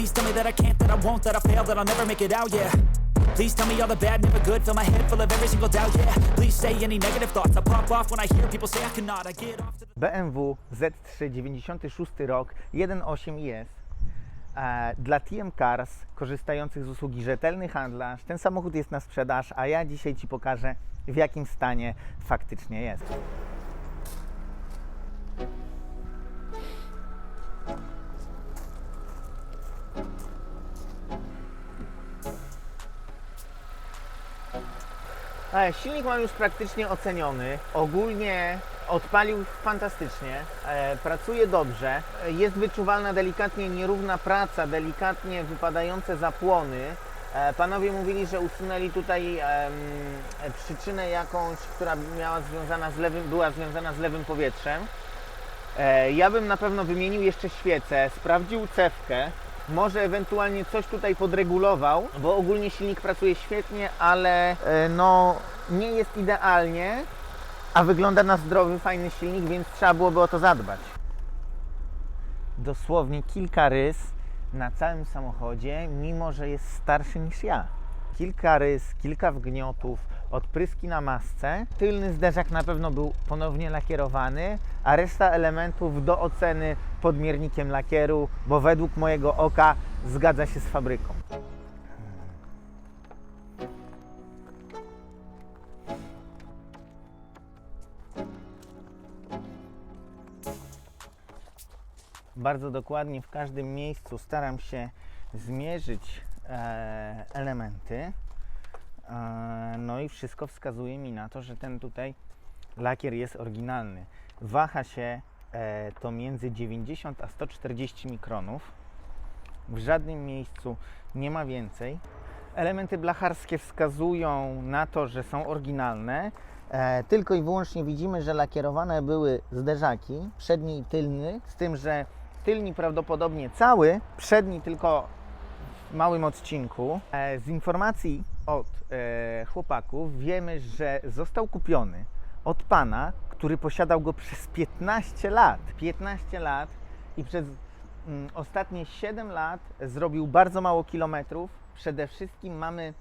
Please tell me that I can't, that I won't, that I fail, that I'll never make it out, yeah. Please tell me all the bad, never good, fill my head full of every single doubt, yeah. Please say any negative thoughts, I pop off when I hear people say I cannot, I get off to the... BMW Z3 96 rok 1.8 IS e, dla TM Cars korzystających z usługi rzetelny handlarz. Ten samochód jest na sprzedaż, a ja dzisiaj Ci pokażę w jakim stanie faktycznie jest. Silnik mam już praktycznie oceniony. Ogólnie odpalił fantastycznie, e, pracuje dobrze. E, Jest wyczuwalna delikatnie nierówna praca, delikatnie wypadające zapłony. E, Panowie mówili, że usunęli tutaj przyczynę jakąś, która miała związana z lewym, była związana z lewym powietrzem. E, Ja bym na pewno wymienił jeszcze świecę, sprawdził cewkę, może ewentualnie coś tutaj podregulował, bo ogólnie silnik pracuje świetnie, ale e, no nie jest idealnie, a wygląda na zdrowy, fajny silnik, więc trzeba byłoby o to zadbać. Dosłownie kilka rys na całym samochodzie, mimo że jest starszy niż ja. Kilka rys, kilka wgniotów, odpryski na masce. Tylny zderzak na pewno był ponownie lakierowany, a reszta elementów do oceny podmiernikiem lakieru, bo według mojego oka zgadza się z fabryką. Bardzo dokładnie w każdym miejscu staram się zmierzyć elementy. E, no i wszystko wskazuje mi na to, że ten tutaj lakier jest oryginalny. Waha się e, to między 90 a 140 mikronów. W żadnym miejscu nie ma więcej. Elementy blacharskie wskazują na to, że są oryginalne. E, tylko i wyłącznie widzimy, że lakierowane były zderzaki, przedni i tylny, z tym, że tylni prawdopodobnie cały, przedni tylko małym odcinku. E, z informacji od e, chłopaków wiemy, że został kupiony od pana, który posiadał go przez 15 lat. 15 lat i przez mm, ostatnie 7 lat zrobił bardzo mało kilometrów. Przede wszystkim mamy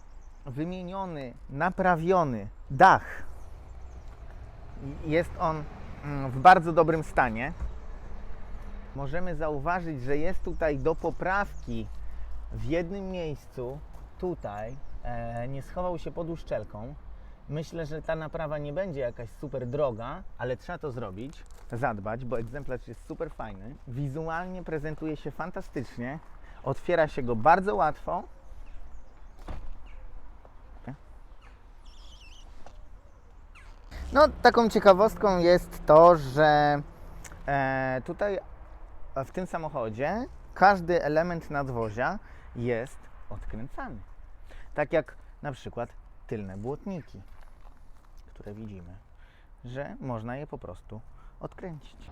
wymieniony, naprawiony dach. Jest on mm, w bardzo dobrym stanie. Możemy zauważyć, że jest tutaj do poprawki w jednym miejscu, tutaj, e, nie schował się pod uszczelką. Myślę, że ta naprawa nie będzie jakaś super droga, ale trzeba to zrobić, zadbać, bo egzemplarz jest super fajny. Wizualnie prezentuje się fantastycznie, otwiera się go bardzo łatwo. No, taką ciekawostką jest to, że e, tutaj w tym samochodzie każdy element nadwozia jest odkręcany. Tak jak na przykład tylne błotniki, które widzimy, że można je po prostu odkręcić.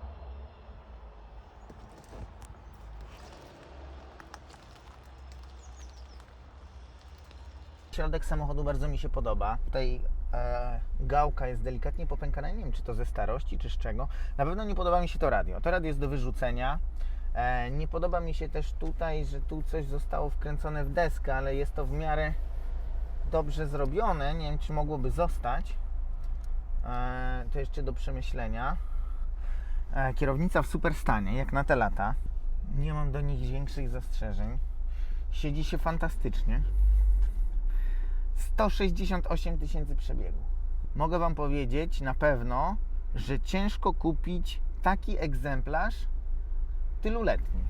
Środek samochodu bardzo mi się podoba. Tutaj e, gałka jest delikatnie popękana. Nie wiem, czy to ze starości, czy z czego. Na pewno nie podoba mi się to radio. To radio jest do wyrzucenia. E, nie podoba mi się też tutaj, że tu coś zostało wkręcone w deskę, ale jest to w miarę dobrze zrobione. Nie wiem, czy mogłoby zostać. E, to jeszcze do przemyślenia. E, kierownica w super stanie, jak na te lata. Nie mam do nich większych zastrzeżeń. Siedzi się fantastycznie. 168 tysięcy przebiegu. Mogę Wam powiedzieć na pewno, że ciężko kupić taki egzemplarz tyluletni.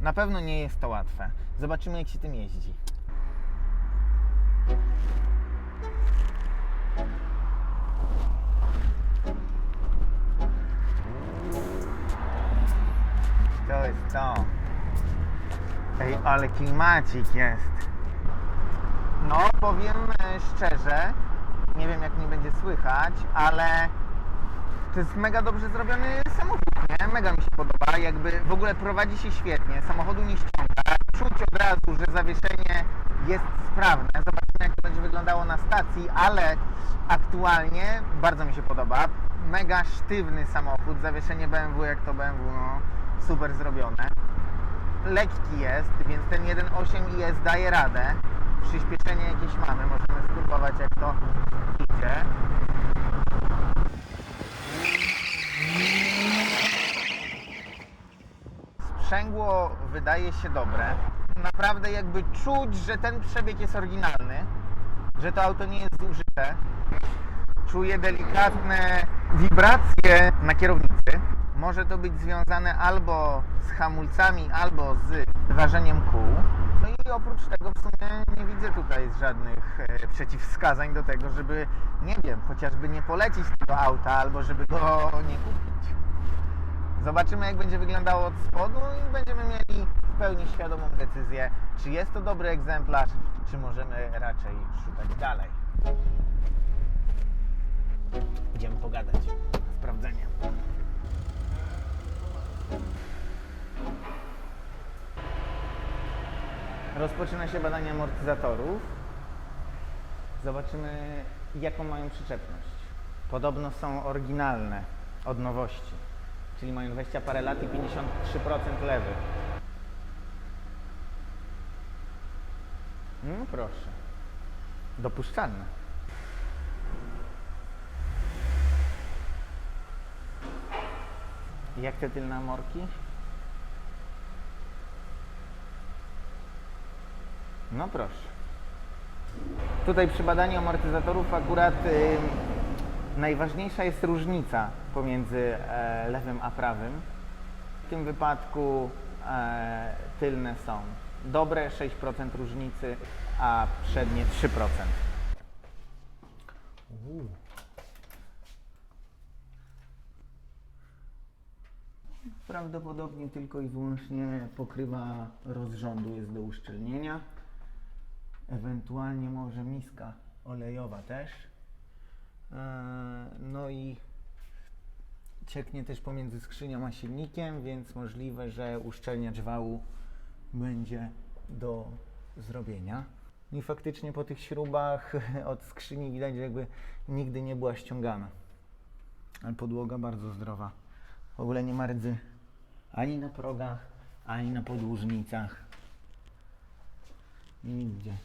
Na pewno nie jest to łatwe. Zobaczymy, jak się tym jeździ. To jest to. Ej, ale klimacik jest. No, powiem szczerze, nie wiem jak mnie będzie słychać, ale to jest mega dobrze zrobiony samochód, nie? Mega mi się podoba, jakby w ogóle prowadzi się świetnie, samochodu nie ściąga, czuć od razu, że zawieszenie jest sprawne, zobaczymy jak to będzie wyglądało na stacji, ale aktualnie bardzo mi się podoba, mega sztywny samochód, zawieszenie BMW jak to BMW, no super zrobione. lekki jest, więc ten 1.8 IS daje radę. Przyspieszenie jakieś mamy, możemy spróbować jak to Wydaje się dobre. Naprawdę jakby czuć, że ten przebieg jest oryginalny, że to auto nie jest zużyte. Czuję delikatne wibracje na kierownicy. Może to być związane albo z hamulcami, albo z ważeniem kół. No i oprócz tego w sumie nie widzę tutaj żadnych e, przeciwwskazań do tego, żeby, nie wiem, chociażby nie polecić tego auta, albo żeby go nie kupić. Zobaczymy, jak będzie wyglądało od spodu i będziemy mieli pełni świadomą decyzję, czy jest to dobry egzemplarz, czy możemy raczej szukać dalej. Idziemy pogadać. Sprawdzenie. Rozpoczyna się badanie amortyzatorów. Zobaczymy, jaką mają przyczepność. Podobno są oryginalne od nowości, czyli mają 20 parę lat i 53% lewy. No proszę. Dopuszczalne. Jak te tylne amorki? No proszę. Tutaj przy badaniu amortyzatorów akurat y, najważniejsza jest różnica pomiędzy e, lewym a prawym. W tym wypadku e, tylne są dobre, 6% różnicy, a przednie 3%. Uuu. Prawdopodobnie tylko i wyłącznie pokrywa rozrządu jest do uszczelnienia. Ewentualnie może miska olejowa też. Eee, No i cieknie też pomiędzy skrzynią a silnikiem, więc możliwe, że uszczelniacz wału będzie do zrobienia. I faktycznie po tych śrubach od skrzyni widać, że jakby nigdy nie była ściągana. Ale podłoga bardzo zdrowa. W ogóle nie ma rdzy ani na progach, ani na podłużnicach. Nigdzie.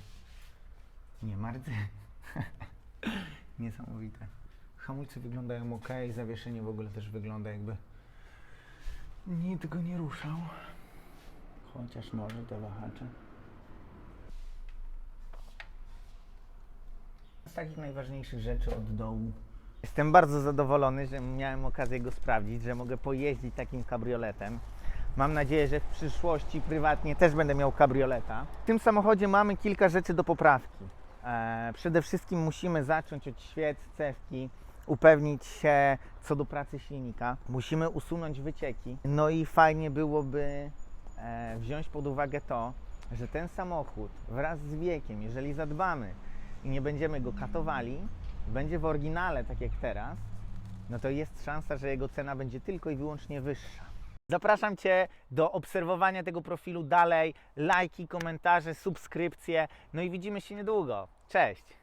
Nie ma rdzy. Niesamowite. Hamulce wyglądają ok, zawieszenie w ogóle też wygląda jakby nikt go nie ruszał. Chociaż może te wahacze. Z takich najważniejszych rzeczy od dołu. Jestem bardzo zadowolony, że miałem okazję go sprawdzić, że mogę pojeździć takim kabrioletem. Mam nadzieję, że w przyszłości prywatnie też będę miał kabrioleta. W tym samochodzie mamy kilka rzeczy do poprawki. E, przede wszystkim musimy zacząć od świec, cewki, upewnić się co do pracy silnika. Musimy usunąć wycieki. No i fajnie byłoby wziąć pod uwagę to, że ten samochód wraz z wiekiem, jeżeli zadbamy i nie będziemy go katowali, będzie w oryginale tak jak teraz, no to jest szansa, że jego cena będzie tylko i wyłącznie wyższa. Zapraszam Cię do obserwowania tego profilu dalej, lajki, komentarze, subskrypcje, no i widzimy się niedługo. Cześć!